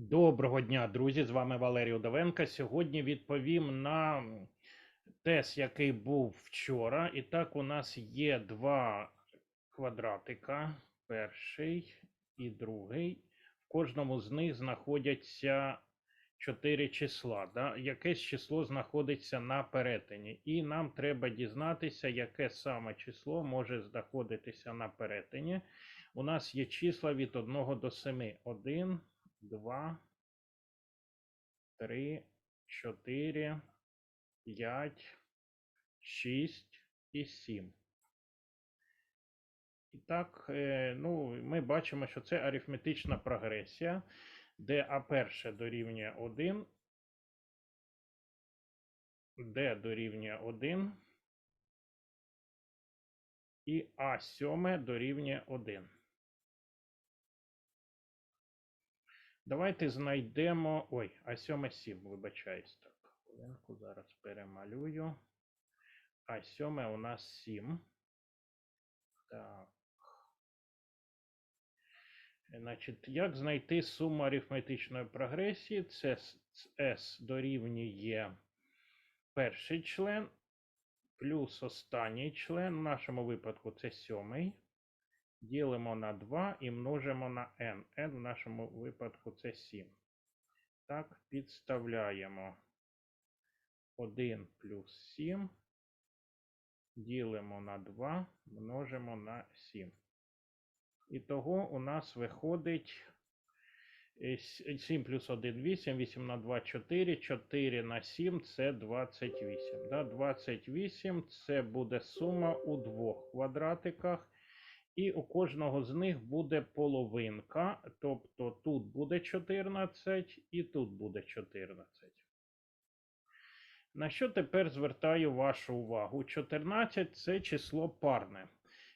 Доброго дня, друзі! З вами Валерій Удовенко. Сьогодні відповім на тест, який був вчора. І так, у нас є два квадратика: перший і другий. В кожному з них знаходяться чотири числа. Да? Якесь число знаходиться на перетині. І нам треба дізнатися, яке саме число може знаходитися на перетині. У нас є числа від 1 до 7. 1, 2, 3, 4, 5, 6 і 7. І так, е, ну, ми бачимо, що це арифметична прогресія, де А перше дорівнює 1, Д дорівнює 1 і А сьоме дорівнює 1. Давайте знайдемо. Ой, а 7 7, вибачаюсь. Так, хвилинку зараз перемалюю. А 7 у нас 7. Так. Значить, як знайти суму арифметичної прогресії? Це S дорівнює перший член плюс останній член. В нашому випадку це сьомий. Ділимо на 2 і множимо на n. n в нашому випадку це 7. Так, підставляємо 1 плюс 7. Ділимо на 2, множимо на 7. І того у нас виходить 7 плюс 1 8, 8 на 2 4, 4 на 7 це 28. Да? 28 це буде сума у двох квадратиках. І у кожного з них буде половинка, тобто тут буде 14 і тут буде 14. На що тепер звертаю вашу увагу? 14 це число парне.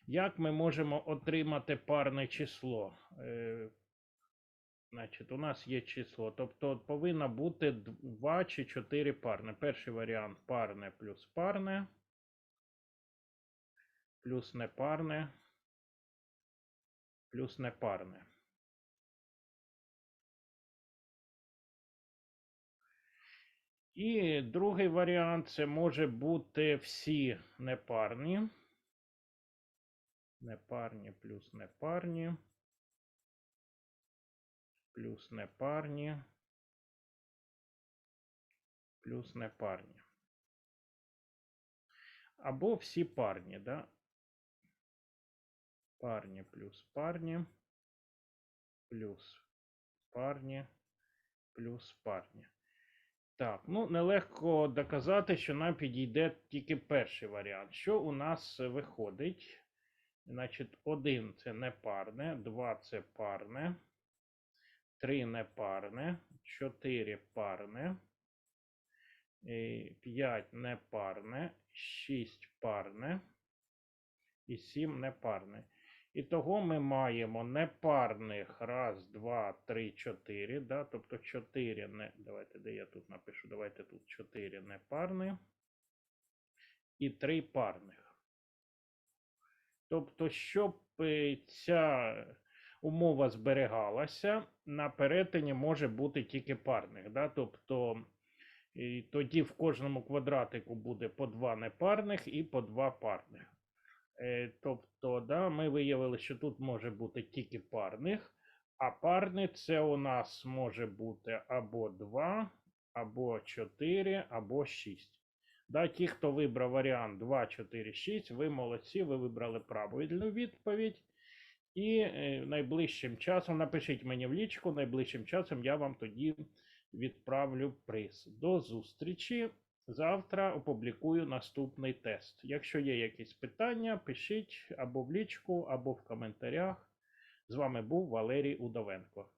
Як ми можемо отримати парне число? Е, Значить, у нас є число, тобто повинно бути 2 чи 4 парне. Перший варіант парне плюс парне, плюс непарне плюс непарне. І другий варіант це може бути всі непарні. Непарні плюс непарні. Плюс непарні. Плюс непарні. Або всі парні, да? Парні плюс парні, плюс парні, плюс парні. Так, ну нелегко доказати, що нам підійде тільки перший варіант. Що у нас виходить? Значить, 1 це непарне, 2 це парне, 3 непарне, 4 парне, 5 непарне, 6 парне і 7 непарне. І того ми маємо непарних раз, два, три, чотири. Да? Тобто 4 не. Давайте, де я тут напишу? Давайте тут 4 непарних і 3 парних. Тобто, щоб е, ця умова зберігалася, на перетині може бути тільки парних. Да? Тобто, і тоді в кожному квадратику буде по 2 непарних і по 2 парних. Е, тобто, да, ми виявили, що тут може бути тільки парних, а парний це у нас може бути або 2, або 4, або 6. Да, Ті, хто вибрав варіант 2, 4, 6, ви молодці, ви вибрали правильну відповідь. І е, найближчим часом напишіть мені в лічку, найближчим часом я вам тоді відправлю приз. До зустрічі! Завтра опублікую наступний тест. Якщо є якісь питання, пишіть або в лічку, або в коментарях. З вами був Валерій Удовенко.